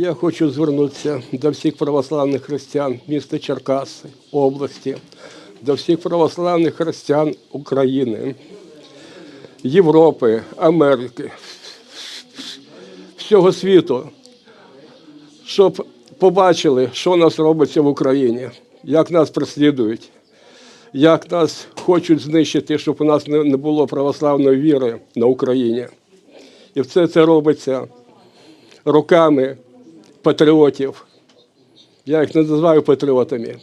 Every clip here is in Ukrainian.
Я хочу звернутися до всіх православних християн міста Черкаси, області, до всіх православних християн України, Європи, Америки, всього світу, щоб побачили, що нас робиться в Україні, як нас переслідують, як нас хочуть знищити, щоб у нас не було православної віри на Україні. І все це робиться руками патріотів. Я їх не називаю патріотами.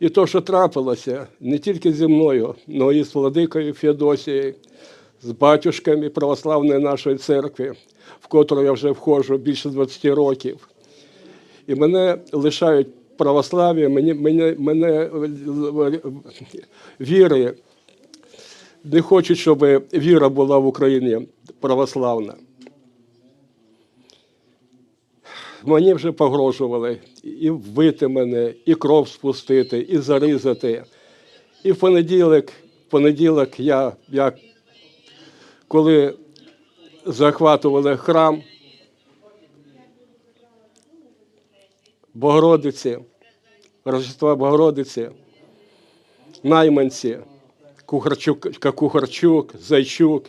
І то, що трапилося не тільки зі мною, але і з владикою Феодосією, з батюшками православної нашої церкви, в котру я вже входжу більше 20 років. І мене лишають православ'я, мені, мене, мене віри. Не хочуть, щоб віра була в Україні православна. Мені вже погрожували і вбити мене, і кров спустити, і зарізати. І в понеділок, в понеділок я, я коли захватували храм Богородиці, Рождества Богородиці, найманці, Кухарчук, Кухарчук, Зайчук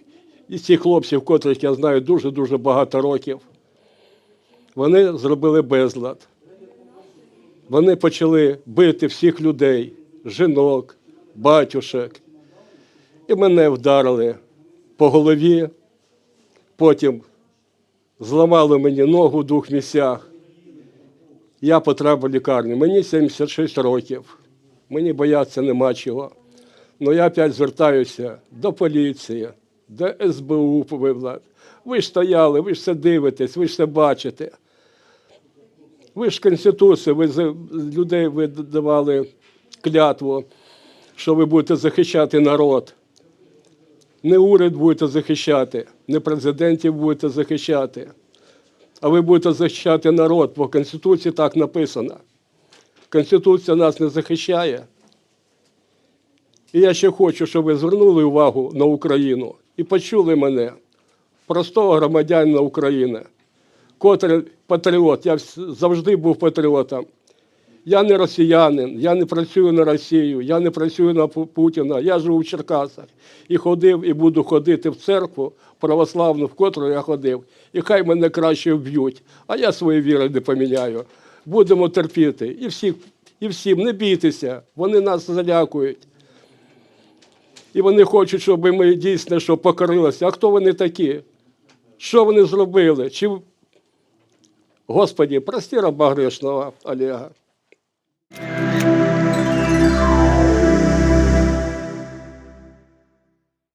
і ці хлопців, котрих я знаю дуже-дуже багато років. Вони зробили безлад. Вони почали бити всіх людей, жінок, батюшок. І мене вдарили по голові, потім зламали мені ногу в двох місцях. Я потрапив в лікарню. Мені 76 років. Мені боятися нема чого. Ну я опять звертаюся до поліції, до СБУ Ви ж стояли, ви ж все дивитесь, ви ж все бачите. Ви ж Конституцію, ви за людей ви давали клятву, що ви будете захищати народ. Не уряд будете захищати, не президентів будете захищати, а ви будете захищати народ, бо в Конституції так написано. Конституція нас не захищає. І я ще хочу, щоб ви звернули увагу на Україну і почули мене, простого громадянина України, котрий патріот. Я завжди був патріотом. Я не росіянин, я не працюю на Росію, я не працюю на Путіна. Я живу в Черкасах і ходив, і буду ходити в церкву православну, в котру я ходив. І хай мене краще вб'ють, а я свої віри не поміняю. Будемо терпіти. І всіх, і всім не бійтеся, вони нас залякують. І вони хочуть, щоб ми дійсно щоб покорилися. А хто вони такі? Що вони зробили? Чи... Господі, прости раба грешного Олега.